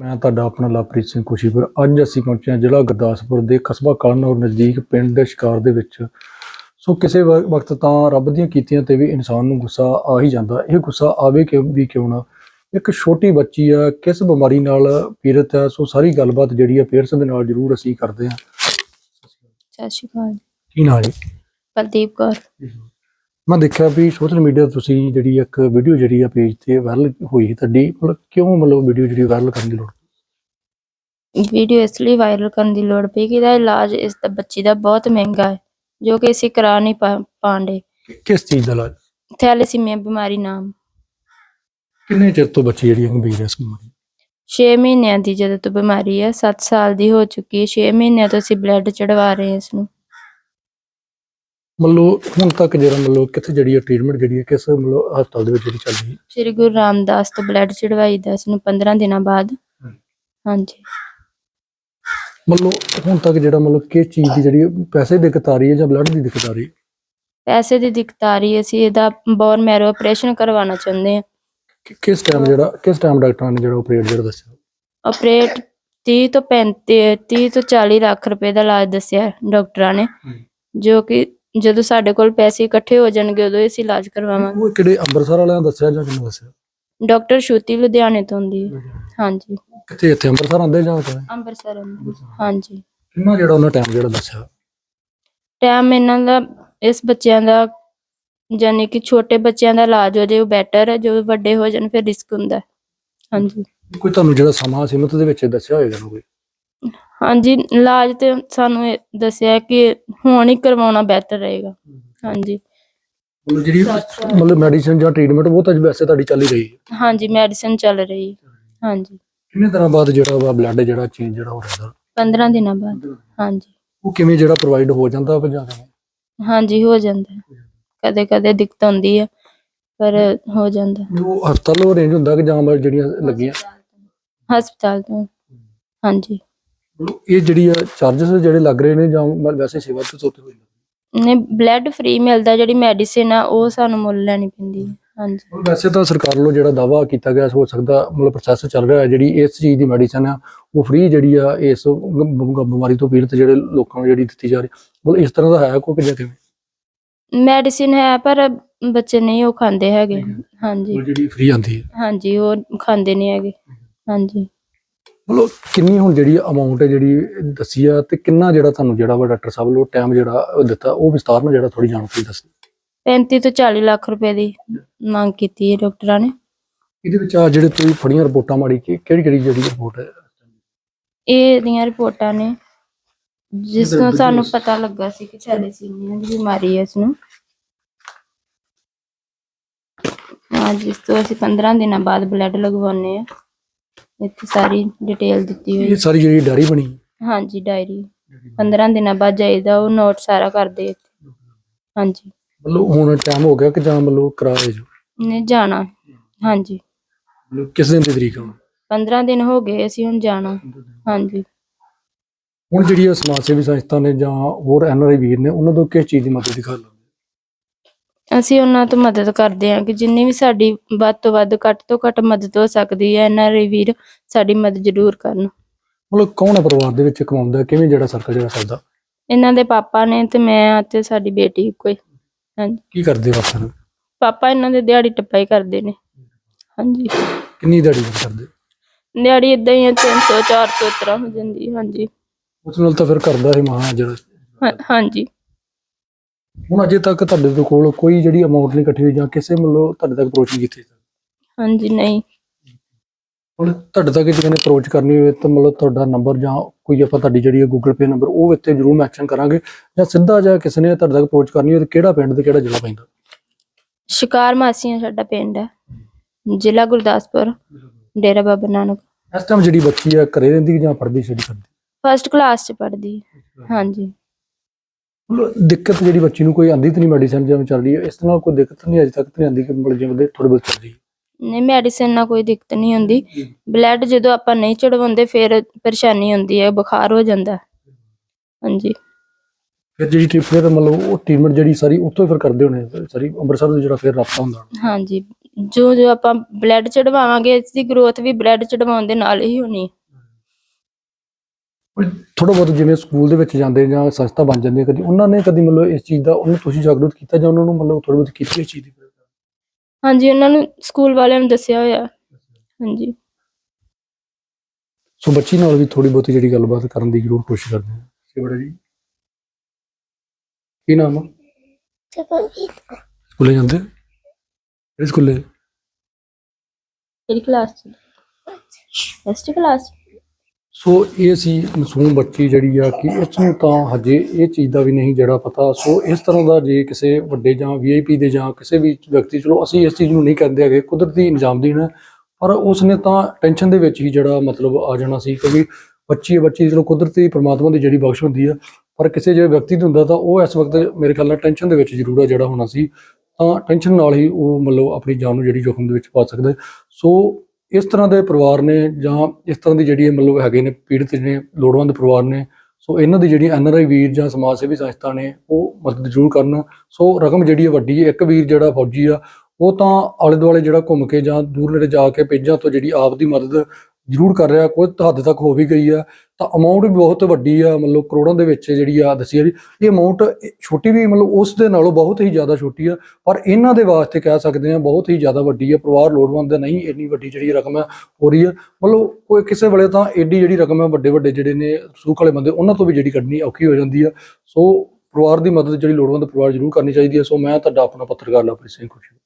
ਮੈਂ ਤੁਹਾਡਾ ਆਪਣਾ ਲਵਪ੍ਰੀਤ ਸਿੰਘ ਖੁਸ਼ੀਪੁਰ। ਅੱਜ ਅਸੀਂ ਪਹੁੰਚੇ ਹਾਂ ਜ਼ਿਲ੍ਹਾ ਗੁਰਦਾਸਪੁਰ ਦੇ ਕਸਬਾ ਕਲਨੌਰ ਨਜ਼ਦੀਕ ਪਿੰਡ ਸ਼ਿਕਾਰ ਦੇ ਵਿੱਚ। ਸੋ ਕਿਸੇ ਵਕਤ ਤਾਂ ਰੱਬ ਦੀਆਂ ਕੀਤੀਆਂ ਤੇ ਵੀ ਇਨਸਾਨ ਨੂੰ ਗੁੱਸਾ ਆ ਹੀ ਜਾਂਦਾ। ਇਹ ਗੁੱਸਾ ਆਵੇ ਕਿ ਵੀ ਕਿਉਂ ਨਾ? ਇੱਕ ਛੋਟੀ ਬੱਚੀ ਆ ਕਿਸ ਬਿਮਾਰੀ ਨਾਲ ਪੀੜਤ ਹੈ? ਸੋ ਸਾਰੀ ਗੱਲਬਾਤ ਜਿਹੜੀ ਆ ਪੇਰੈਂਟਸ ਦੇ ਨਾਲ ਜ਼ਰੂਰ ਅਸੀਂ ਕਰਦੇ ਹਾਂ। ਸਤਿ ਸ਼੍ਰੀ ਅਕਾਲ। ਕੀ ਨਾਂ ਜੀ? ਕੁਲਦੀਪ ਕੌਰ। ਮੈਂ ਦੇਖਿਆ ਵੀ ਸੋਸ਼ਲ ਮੀਡੀਆ ਤੁਸੀਂ ਜਿਹੜੀ ਇੱਕ ਵੀਡੀਓ ਜਿਹੜੀ ਆ ਪੇਜ ਤੇ ਵਾਇਰਲ ਹੋਈ ਤੁਹਾਡੀ ਮਤਲਬ ਕਿਉਂ ਮਤਲਬ ਵੀਡੀਓ ਜਿਹੜੀ ਵਾਇਰਲ ਕਰਨ ਦੀ ਲੋੜ? ਵੀਡੀਓ ਇਸ ਲਈ ਵਾਇਰਲ ਕਰਨ ਦੀ ਲੋੜ ਪਈ ਕਿ ਇਹਦਾ ਇਲਾਜ ਇਸ ਦਾ ਬੱਚੀ ਦਾ ਬਹੁਤ ਮਹਿੰਗਾ ਹੈ ਜੋ ਕਿ ਅਸੀਂ ਕਰਾ ਨਹੀਂ ਪਾ- ਪਾਉਂਦੇ। ਕਿਸ ਚੀਜ਼ ਦਾ ਇਲਾਜ? ਥੈਲੇਸੀਮੀਆ ਬਿਮਾਰੀ ਨਾਮ। ਕਿੰਨੇ ਚਿਰ ਤੋਂ ਬੱਚੀ ਜਿਹੜੀ ਗੰਭੀਰ ਹੈ ਇਸ ਬਿਮਾਰੀ? 6 ਮਹੀਨਿਆਂ ਦੀ ਜਦੋਂ ਤੋਂ ਬਿਮਾਰੀ ਹੈ 7 ਸਾਲ ਦੀ ਹੋ ਚੁੱਕੀ ਹੈ 6 ਮਹੀਨਿਆਂ ਤੋਂ ਅਸੀਂ ਬਲੱਡ ਚੜਵਾ ਰਹੇ ਹਾਂ ਇਸ ਨੂੰ। ਮਤਲਬ ਹੁਣ ਤੱਕ ਜਿਹੜਾ ਮਤਲਬ ਕਿੱਥੇ ਜਿਹੜੀ ਟ੍ਰੀਟਮੈਂਟ ਜਿਹੜੀ ਹੈ ਕਿਸ ਮਤਲਬ ਹਸਪਤਾਲ ਦੇ ਵਿੱਚ ਜਿਹੜੀ ਚੱਲ ਰਹੀ ਹੈ ਸ੍ਰੀ ਗੁਰੂ ਰਾਮਦਾਸ ਤੋਂ ਬਲੱਡ ਚੜਵਾਈਦਾ ਇਸ ਨੂੰ 15 ਦਿਨਾਂ ਬਾਅਦ। ਹਾਂਜੀ। ਮਤਲਬ ਹੁਣ ਤੱਕ ਜਿਹੜਾ ਮਤਲਬ ਕਿਸ ਚੀਜ਼ ਦੀ ਜਿਹੜੀ ਪੈਸੇ ਦੀ ਦਿੱਕਤ ਆ ਰਹੀ ਹੈ ਜਾਂ ਬਲੱਡ ਦੀ ਦਿੱਕਤ ਆ ਰਹੀ ਹੈ ਪੈਸੇ ਦੀ ਦਿੱਕਤ ਆ ਰਹੀ ਹੈ ਅਸੀਂ ਇਹਦਾ ਬੋਨ ਮੈਰੋ ਆਪਰੇਸ਼ਨ ਕਰਵਾਉਣਾ ਚਾਹੁੰਦੇ ਹਾਂ ਕਿ- ਕਿਸ ਟਾਈਮ ਜਿਹੜਾ ਕਿਸ ਟਾਈਮ ਡਾਕਟਰਾਂ ਨੇ ਜਿਹੜਾ ਆਪਰੇਟ ਜਿਹੜਾ ਦੱਸਿਆ? ਆਪਰੇਟ 30 ਤੋਂ 35 30 ਤੋਂ 40 ਲੱਖ ਰੁਪਏ ਦਾ ਇਲਾਜ ਦੱਸਿਆ ਡਾਕਟਰਾਂ ਨੇ ਜੋ ਕਿ ਜਦੋਂ ਸਾਡੇ ਕੋਲ ਪੈਸੇ ਇਕੱਠੇ ਹੋ ਜਾਣਗੇ ਉਦੋਂ ਅਸੀਂ ਇਲਾਜ ਕਰਵਾਵਾਂਗੇ। ਉਹ ਕਿਹੜੇ ਅੰਮ੍ਰਿਤਸਰ ਵਾਲਿਆਂ ਦੱਸਿਆ ਜਾਂ ਕਿਹਨੂੰ ਦੱਸਿਆ? ਡਾਕਟਰ ਸ਼ੂਤੀ ਲੁਧਿਆਣੇ ਤੋਂ ਹੁੰਦੀ ਹੈ। ਹਾਂਜੀ। ਕਿੱਥੇ ਇੱਥੇ ਅੰਮ੍ਰਿਤਸਰ ਆਉਂਦੇ ਜਾਂ ਕਿਵੇਂ? ਅੰਮ੍ਰਿਤਸਰ। ਹਾਂਜੀ। ਕਿੰਨਾ ਜਿਹੜਾ ਉਹਨਾਂ ਟਾਈਮ ਜਿਹੜਾ ਦੱਸਿਆ? ਟਾਈਮ ਇਹਨਾਂ ਦਾ ਇਸ ਬੱਚਿਆਂ ਦਾ ਯਾਨੀ ਕਿ ਛੋਟੇ ਬੱਚਿਆਂ ਦਾ ਇਲਾਜ ਹੋ ਜੇ ਉਹ ਬੈਟਰ ਹੈ ਜੋ ਵੱਡੇ ਹੋ ਜਾਣ ਫਿਰ ਰਿਸਕ ਹੁੰਦਾ ਹੈ। ਹਾਂਜੀ। ਕੋਈ ਤੁਹਾਨੂੰ ਜਿਹੜਾ ਸਮਾਂ ਸੀਮਤ ਦੇ ਵਿੱਚ ਦੱਸਿਆ ਹੋਏਗਾ ਨਾ ਕੋਈ? ਹਾਂਜੀ ਇਲਾਜ ਤੇ ਸਾਨੂੰ ਇਹ ਦੱਸਿਆ ਕਿ ਹੁਣ ਹੀ ਕਰਵਾਉਣਾ ਬਿਹਤਰ ਰਹੇਗਾ। ਹਾਂਜੀ। ਮਤਲਬ ਜਿਹੜੀ ਮਤਲਬ ਮੈਡੀਸਿਨ ਜਾਂ ਟ੍ਰੀਟਮੈਂਟ ਉਹ ਤਾਂ ਵੈਸੇ ਤੁਹਾਡੀ ਚੱਲ ਹੀ ਰਹੀ ਹੈ। ਹਾਂਜੀ ਮੈਡੀਸਿਨ ਚੱਲ ਰਹੀ ਹੈ। ਹਾਂਜੀ। ਕਿੰਨੇ ਦਿਨਾਂ ਬਾਅਦ ਜਿਹੜਾ ਵਾ ਬਲੱਡ ਜਿਹੜਾ ਚੇਂਜ ਜਿਹੜਾ ਹੋ ਰਿਹਾ 15 ਦਿਨਾਂ ਬਾਅਦ ਹਾਂਜੀ। ਉਹ ਕਿਵੇਂ ਜਿਹੜਾ ਪ੍ਰੋਵਾਈਡ ਹੋ ਜਾਂਦਾ ਵਾ ਜਾਂ ਕਿਵੇਂ? ਹਾਂਜੀ ਹੋ ਜਾਂਦਾ ਕਦੇ ਕਦੇ ਦਿੱਕਤ ਆਉਂਦੀ ਹੈ ਪਰ ਹੋ ਜਾਂਦਾ। ਉਹ ਹਸਪਤਾਲ ਉਹ ਰੇਂਜ ਹੁੰਦਾ ਕਿ ਜਾਂ ਮਤਲਬ ਜਿਹੜੀਆਂ ਲੱਗੀਆਂ? ਹਸਪਤਾਲ ਤੋਂ। ਹਾਂਜੀ। ਇਹ ਜਿਹੜੀ ਆ ਚਾਰजेस ਜਿਹੜੇ ਲੱਗ ਰਹੇ ਨੇ ਜਾਂ ਵੈਸੇ ਸੇਵਾ ਤੇ ਤੋਤੇ ਹੋਈ ਨੇ ਬਲੱਡ ਫ੍ਰੀ ਮਿਲਦਾ ਜਿਹੜੀ ਮੈਡੀਸਿਨ ਆ ਉਹ ਸਾਨੂੰ ਮੁੱਲ ਲੈਣੀ ਪੈਂਦੀ ਹੈ। ਹਾਂਜੀ। ਵੈਸੇ ਤਾਂ ਸਰਕਾਰ ਵੱਲੋਂ ਜਿਹੜਾ ਦਾਵਾ ਕੀਤਾ ਗਿਆ ਹੋ ਸਕਦਾ ਮਤਲਬ ਪ੍ਰੋਸੈਸ ਚੱਲ ਰਿਹਾ ਹੈ ਜਿਹੜੀ ਇਸ ਚੀਜ਼ ਦੀ ਮੈਡੀਸਨ ਆ ਉਹ ਫ੍ਰੀ ਜਿਹੜੀ ਆ ਇਸ ਬਿਮਾਰੀ ਤੋਂ ਪੀੜਤ ਜਿਹੜੇ ਲੋਕਾਂ ਨੂੰ ਜਿਹੜੀ ਦਿੱਤੀ ਜਾ ਰਹੀ ਮਤਲਬ ਇਸ ਤਰ੍ਹਾਂ ਦਾ ਹੈ ਕੋਈ ਕਿ ਜਾਂ ਕਿਵੇਂ? ਮੈਡੀਸਿਨ ਹੈ ਪਰ ਬੱਚੇ ਨਹੀਂ ਉਹ ਖਾਂਦੇ ਹੈਗੇ। ਹਾਂਜੀ। ਉਹ ਜਿਹੜੀ ਫ੍ਰੀ ਆਂਦੀ ਹੈ। ਹਾਂਜੀ ਉਹ ਖਾਂਦੇ ਨਹੀਂ ਹੈਗੇ। ਹਾਂਜੀ। ਮਤਲਬ ਕਿੰਨੀ ਹੁਣ ਜਿਹੜੀ ਅਮਾਉਂਟ ਹੈ ਜਿਹੜੀ ਦੱਸੀ ਆ ਤੇ ਕਿੰਨਾ ਜਿਹੜਾ ਤੁਹਾਨੂੰ ਜਿਹੜਾ ਵਾ ਡਾਕਟਰ ਸਾਹਿਬ ਵੱਲੋਂ ਟਾਈਮ ਜਿਹੜਾ ਦਿੱਤਾ ਉਹ ਵਿਸਤਾਰ ਨਾਲ ਜਿਹੜਾ ਥੋੜੀ ਜਾਣਕਾਰੀ ਦੱਸੋ 35 ਤੋਂ 40 ਲੱਖ ਰੁਪਏ ਦੀ ਮੰਗ ਕੀਤੀ ਹੈ ਡਾਕਟਰਾਂ ਨੇ। ਇਹਦੇ ਵਿੱਚ ਆ ਜਿਹੜੇ ਤੁਸੀਂ ਫੜੀਆਂ ਰਿਪੋਰਟਾਂ ਮਾੜੀ ਕਿ ਕਿਹੜੀ ਕਿਹੜੀ ਜਿਹੜੀ ਰਿਪੋਰਟ ਹੈ? ਇਹ ਦੀਆਂ ਰਿਪੋਰਟਾਂ ਨੇ ਜਿਸ ਤੋਂ ਸਾਨੂੰ ਪਤਾ ਲੱਗਾ ਸੀ ਕਿ ਥੈਲੇਸੀਮੀਆ ਦੀ ਬਿਮਾਰੀ ਹੈ ਇਸ ਨੂੰ ਹਾਂ ਜਿਸ ਤੋਂ ਅਸੀਂ 15 ਦਿਨਾਂ ਬਾਅਦ ਬਲੱਡ ਲਗਵਾਉਣੇ ਆ ਇੱਥੇ ਸਾਰੀ ਡਿਟੇਲ ਦਿੱਤੀ ਹੋਈ ਇਹ ਸਾਰੀ ਜਿਹੜੀ ਡਾਇਰੀ ਬਣੀ ਹੈ। ਹਾਂਜੀ ਡਾਇਰੀ 15 ਦਿਨਾਂ ਬਾਅਦ ਜਾਈਦਾ ਉਹ ਨੋਟ ਸਾਰਾ ਕਰਦੇ ਇੱਥੇ। ਹਾਂਜੀ। ਮਤਲਬ ਹੁਣ ਟਾਈਮ ਹੋ ਗਿਆ ਕਿ ਜਾਂ ਮਤਲਬ ਕਰਾ ਰਹੇ ਜੋ? ਨੇ ਜਾਣਾ। ਹਾਂਜੀ। ਮਤਲਬ ਕਿਸ ਦਿਨ ਦੀ ਤਰੀਕ ਹੈ 15 ਦਿਨ ਹੋ ਗਏ ਅਸੀਂ ਹੁਣ ਜਾਣਾ। ਹਾਂਜੀ। ਹੁਣ ਜਿਹੜੀ ਇਹ ਸਮਾਜ ਸੇਵੀ ਸੰਸਥਾ ਨੇ ਜਾਂ ਹੋਰ ਐਨਆਰਆਈ ਵੀਰ ਨੇ ਉਹਨਾਂ ਤੋਂ ਕਿਸ ਚੀਜ਼ ਦੀ ਮਦਦ ਦਿਖਾ ਲਓ ਅਸੀਂ ਉਹਨਾਂ ਤੋਂ ਮਦਦ ਕਰਦੇ ਹਾਂ ਕਿ ਜਿੰਨੀ ਵੀ ਸਾਡੀ ਵੱਧ ਤੋਂ ਵੱਧ ਘੱਟ ਤੋਂ ਘੱਟ ਮਦਦ ਹੋ ਸਕਦੀ ਹੈ ਐਨਆਰਆਈ ਵੀਰ ਸਾਡੀ ਮਦਦ ਜ਼ਰੂਰ ਕਰਨ। ਮਤਲਬ ਕੌਣ ਹੈ ਪਰਿਵਾਰ ਦੇ ਵਿੱਚ ਕਮਾਉਂਦਾ ਹੈ? ਕਿਵੇਂ ਜਿਹੜਾ ਸਰਕਲ ਜਿਹੜਾ ਚੱਲਦਾ ਇਹਨਾਂ ਦੇ ਪਾਪਾ ਨੇ ਤੇ ਮੈਂ ਆ ਤੇ ਸਾਡੀ ਬੇਟੀ ਕੋਈ ਹਾਂਜੀ। ਕੀ ਕਰਦੇ ਹੋ ਅਫਸਰ ਪਾਪਾ ਇਹਨਾਂ ਦੇ ਦਿਹਾੜੀ ਟੱਪਾਈ ਕਰਦੇ ਨੇ। ਹਾਂਜੀ। ਕਿੰਨੀ ਦਿਹਾੜੀ ਕਰਦੇ? ਦਿਹਾੜੀ ਇਦਾਂ ਹੀ 300 400 ਤਰ੍ਹਾਂ ਹੋ ਜਾਂਦੀ ਹੈ, ਹਾਂਜੀ। ਉਸ ਨਾਲ ਤਾਂ ਫਿਰ ਕਰਦਾ ਹੈ ਮਹਾ ਜਿਹੜਾ। ਹਾਂ- ਹਾਂਜੀ। ਹੁਣ ਅਜੇ ਤੱਕ ਤੁਹਾਡੇ ਦੇ ਕੋਲ ਕੋਈ ਜਿਹੜੀ ਅਮਾਉਂਟ ਨਹੀਂ ਇਕੱਠੀ ਹੋਈ ਜਾਂ ਕਿਸੇ ਵੱਲੋਂ ਤੁਹਾਡੇ ਤੱਕ ਅਪਰੋਚ ਨਹੀਂ ਕੀਤੀ? ਹਾਂਜੀ ਨਹੀਂ। ਹੁਣ ਤੁਹਾਡੇ ਤੱਕ ਜੇ ਨੇ ਅਪਰੋਚ ਕਰਨੀ ਹੋਵੇ ਤਾਂ ਮਤਲਬ ਤੁਹਾਡਾ ਨੰਬਰ ਜਾਂ ਕੋਈ ਆਪਾਂ ਤੁਹਾਡੀ ਜਿਹੜੀ ਹੈ ਗੂਗਲ ਪੇ ਨੰਬਰ ਉਹ ਇੱਥੇ ਜ਼ਰੂਰ ਮੈਂਸ਼ਨ ਕਰਾਂਗੇ ਜਾਂ ਸਿੱਧਾ ਜਾਂ ਕਿਸੇ ਨੇ ਤੁਹਾਡੇ ਤੱਕ ਅਪਰੋਚ ਕਰਨੀ ਹੋਵੇ ਤਾਂ ਕਿਹੜਾ ਪਿੰਡ ਤੇ ਕਿਹੜਾ ਜ਼ਿਲ੍ਹਾ ਪੈਂਦਾ? ਸ਼ਿਕਾਰ ਮਾਸੀਆਂ ਸਾਡਾ ਪਿੰਡ। ਹੈ ਜ਼ਿਲ੍ਹਾ ਗੁਰਦਾਸਪੁਰ ਡੇਰਾ ਬਾਬਾ ਨਾਨਕ। ਇਸ ਟਾਈਮ ਜਿਹੜੀ ਬੱਚੀ ਹੈ ਘਰੇ ਰਹਿੰਦੀ ਜਾਂ ਪੜ੍ਹਦੀ ਕਰਦੀ ਫਸਟ ਕਲਾਸ ਚ ਪੜ੍ਹਦੀ। ਹਾਂਜੀ। ਮਤਲਬ ਦਿੱਕਤ ਜਿਹੜੀ ਬੱਚੀ ਨੂੰ ਕੋਈ ਆਂਦੀ ਤਾਂ ਨਹੀਂ ਮੈਡੀਸਨ ਜਿਵੇਂ ਚੱਲ ਰਹੀ ਹੈ ਇਸ ਨਾਲ ਕੋਈ ਦਿੱਕਤ ਨਹੀਂ ਅਜੇ ਤੱਕ ਤਾਂ ਆਂਦੀ ਕਿ ਮਤਲਬ ਜਿਵੇਂ ਦੇ ਥੋੜੀ ਬਹੁਤ ਚੱਲ ਰਹੀ ਹੈ। ਨਹੀਂ ਮੈਡੀਸਿਨ ਨਾਲ ਕੋਈ ਦਿੱਕਤ ਨਹੀਂ ਹੁੰਦੀ ਬਲੱਡ ਜਦੋਂ ਆਪਾਂ ਨਹੀਂ ਚੜਵਾਉਂਦੇ ਫਿਰ ਪਰੇਸ਼ਾਨੀ ਹੁੰਦੀ ਹੈ ਬੁਖਾਰ ਹੋ ਜਾਂਦਾ। ਹਾਂਜੀ। ਫਿਰ ਜਿਹੜੀ ਟ੍ਰੀਟਮੈਂਟ ਮਤਲਬ ਉਹ ਟ੍ਰੀਟਮੈਂਟ ਜਿਹੜੀ ਸਾਰੀ ਉੱਥੋਂ ਹੀ ਫਿਰ ਕਰਦੇ ਹੋਣੇ ਸਾਰੀ ਅੰਮ੍ਰਿਤਸਰ ਤੋਂ ਜਿਹੜਾ ਫਿਰ ਰਾਬਤਾ ਹੁੰਦਾ ਹਾਂਜੀ। ਜੋ ਜੋ ਆਪਾਂ ਬਲੱਡ ਚੜਵਾਵਾਂਗੇ ਇਸ ਦੀ ਗਰੋਥ ਵੀ ਬਲੱਡ ਚੜਵਾਉਣ ਦੇ ਨਾਲ ਹੀ ਹੋਣੀ ਹੈ। ਥੋੜਾ ਬਹੁਤ ਜਿਵੇਂ ਸਕੂਲ ਦੇ ਵਿੱਚ ਜਾਂਦੇ ਜਾਂ ਸੰਸਥਾ ਬਣ ਜਾਂਦੀ ਕਦੀ ਉਹਨਾਂ ਨੇ ਕਦੀ ਮਤਲਬ ਇਸ ਚੀਜ਼ ਦਾ ਉਹਨੂੰ ਤੁਸੀਂ ਜਾਗਰੂਕ ਕੀਤਾ ਜਾਂ ਉਹਨਾਂ ਨੂੰ ਮਤਲਬ ਥੋੜੀ ਬਹੁਤ ਕੀਤੀ ਇਸ ਚੀਜ਼ ਦੀ ਹਾਂਜੀ ਉਹਨਾਂ ਨੂੰ ਸਕੂਲ ਵਾਲਿਆਂ ਨੂੰ ਦੱਸਿਆ ਹੋਇਆ। ਹਾਂਜੀ। ਸੋ ਬੱਚੀ ਨਾਲ ਵੀ ਥੋੜੀ ਬਹੁਤੀ ਜਿਹੜੀ ਗੱਲਬਾਤ ਕਰਨ ਦੀ ਜ਼ਰੂਰ ਕੋਸ਼ਿਸ਼ ਕਰਦੇ ਹਾਂ। ਸੀ ਬੜਾ ਜੀ। ਕੀ ਨਾਮ ਆ? ਸਕੂਲੇ ਜਾਂਦੇ ਕਿਹੜੇ ਸਕੂਲੇ? ਕਿਹੜੀ ਕਲਾਸ ਚ? ਫਸਟ ਕਲਾਸ ਸੋ ਇਹ ਸੀ ਮਾਸੂਮ ਬੱਚੀ ਜਿਹੜੀ ਆ ਕਿ ਇਸ ਨੂੰ ਤਾਂ ਹਜੇ ਇਹ ਚੀਜ਼ ਦਾ ਵੀ ਨਹੀਂ ਜਿਹੜਾ ਪਤਾ। ਸੋ ਇਸ ਤਰ੍ਹਾਂ ਦਾ ਜੇ ਕਿਸੇ ਵੱਡੇ ਜਾਂ ਵੀਆਈਪੀ ਦੇ ਜਾਂ ਕਿਸੇ ਵੀ ਵਿਅਕਤੀ ਚਲੋ ਅਸੀਂ ਇਸ ਚੀਜ਼ ਨੂੰ ਨਹੀਂ ਕਹਿੰਦੇ ਹੈਗੇ ਕੁਦਰਤੀ ਇੰਜਾਮ ਦੇਣ ਹੈ, ਪਰ ਉਸ ਨੇ ਤਾਂ ਟੈਨਸ਼ਨ ਦੇ ਵਿੱਚ ਹੀ ਜਿਹੜਾ ਮਤਲਬ ਆ ਜਾਣਾ ਸੀ ਕਿਉਂਕਿ ਬੱਚੀ ਬੱਚੀ ਚਲੋ ਕੁਦਰਤੀ ਪ੍ਰਮਾਤਮਾ ਦੀ ਜਿਹੜੀ ਬਖਸ਼ ਹੁੰਦੀ ਆ ਪਰ ਕਿਸੇ ਜਿਹੜੇ ਵਿਅਕਤੀ ਦਾ ਹੁੰਦਾ ਤਾਂ ਉਹ ਇਸ ਵਕਤ ਮੇਰੇ ਖਿਆਲ ਨਾਲ ਟੈਨਸ਼ਨ ਦੇ ਵਿੱਚ ਜ਼ਰੂਰ ਆ ਜਿਹੜਾ ਹੋਣਾ ਸੀ। ਤਾਂ ਟੈਨਸ਼ਨ ਨਾਲ ਹੀ ਉਹ ਮਤਲਬ ਆਪਣੀ ਜਾਨ ਨੂੰ ਜਿਹੜੀ ਜ਼ੋਖਮ ਦੇ ਵਿੱਚ ਪਾ ਸਕਦਾ ਸੋ ਇਸ ਤਰ੍ਹਾਂ ਦੇ ਪਰਿਵਾਰ ਨੇ ਜਾਂ ਇਸ ਤਰ੍ਹਾਂ ਦੀ ਜਿਹੜੀ ਮਤਲਬ ਹੈਗੇ ਨੇ ਪੀੜਤ ਜਿਹੜੇ ਲੋੜਵੰਦ ਪਰਿਵਾਰ ਨੇ, ਸੋ ਇਹਨਾਂ ਦੀ ਜਿਹੜੀ ਐਨਆਰਆਈ ਵੀਰ ਜਾਂ ਸਮਾਜ ਸੇਵੀ ਸੰਸਥਾ ਨੇ ਉਹ ਮਦਦ ਜ਼ਰੂਰ ਕਰਨ। ਸੋ ਰਕਮ ਜਿਹੜੀ ਹੈ ਵੱਡੀ ਹੈ, ਇੱਕ ਵੀਰ ਜਿਹੜਾ ਫੌਜੀ ਆ, ਉਹ ਤਾਂ ਆਲੇ ਦੁਆਲੇ ਜਿਹੜਾ ਘੁੰਮ ਕੇ ਜਾਂ ਦੂਰ ਨੇੜੇ ਜਾ ਕੇ ਪੇਜਾਂ ਤੋਂ ਜਿਹੜੀ ਆਪ ਦੀ ਮਦਦ ਜ਼ਰੂਰ ਕਰ ਰਿਹਾ, ਕੋਈ ਹੱਦ ਤੱਕ ਹੋ ਵੀ ਗਈ ਆ। ਤਾਂ ਅਮਾਉਂਟ ਵੀ ਬਹੁਤ ਵੱਡੀ ਆ, ਮਤਲਬ ਕਰੋੜਾਂ ਦੇ ਵਿੱਚ ਜਿਹੜੀ ਆ ਦੱਸੀ ਆ ਜੀ ਇਹ ਅਮਾਉਂਟ ਛੋਟੀ ਵੀ ਮਤਲਬ ਉਸ ਦੇ ਨਾਲੋਂ ਬਹੁਤ ਹੀ ਜ਼ਿਆਦਾ ਛੋਟੀ ਆ, ਪਰ ਇਹਨਾਂ ਦੇ ਵਾਸਤੇ ਕਹਿ ਸਕਦੇ ਆ, ਬਹੁਤ ਹੀ ਜ਼ਿਆਦਾ ਵੱਡੀ ਆ। ਪਰਿਵਾਰ ਲੋੜਵੰਦ ਹੈ ਨਹੀਂ, ਇੰਨੀ ਵੱਡੀ ਜਿਹੜੀ ਰਕਮ ਹੈ ਹੋ ਰਹੀ ਹੈ ਮਤਲਬ ਕੋਈ ਕਿਸੇ ਵੇਲੇ ਤਾਂ ਏਡੀ ਜਿਹੜੀ ਰਕਮ ਹੈ ਵੱਡੇ ਵੱਡੇ ਜਿਹੜੇ ਨੇ, ਸੂਖ ਵਾਲੇ ਬੰਦੇ, ਉਹਨਾਂ ਤੋਂ ਵੀ ਜਿਹੜੀ ਕੱਢਣੀ ਔਖੀ ਹੋ ਜਾਂਦੀ ਆ। ਸੋ ਪਰਿਵਾਰ ਦੀ ਮਦਦ ਜਿਹੜੀ ਲੋੜਵੰਦ ਪਰਿਵਾਰ ਜ਼ਰੂਰ ਕਰਨੀ ਚਾਹੀਦੀ ਹੈ ਸੋ ਮੈਂ ਤੁਹਾਡਾ ਆਪਣਾ ਪੱਤਰਕਾਰ ਲਵਪ੍ਰੀਤ ਸਿੰਘ ਖੁਸ਼ੀ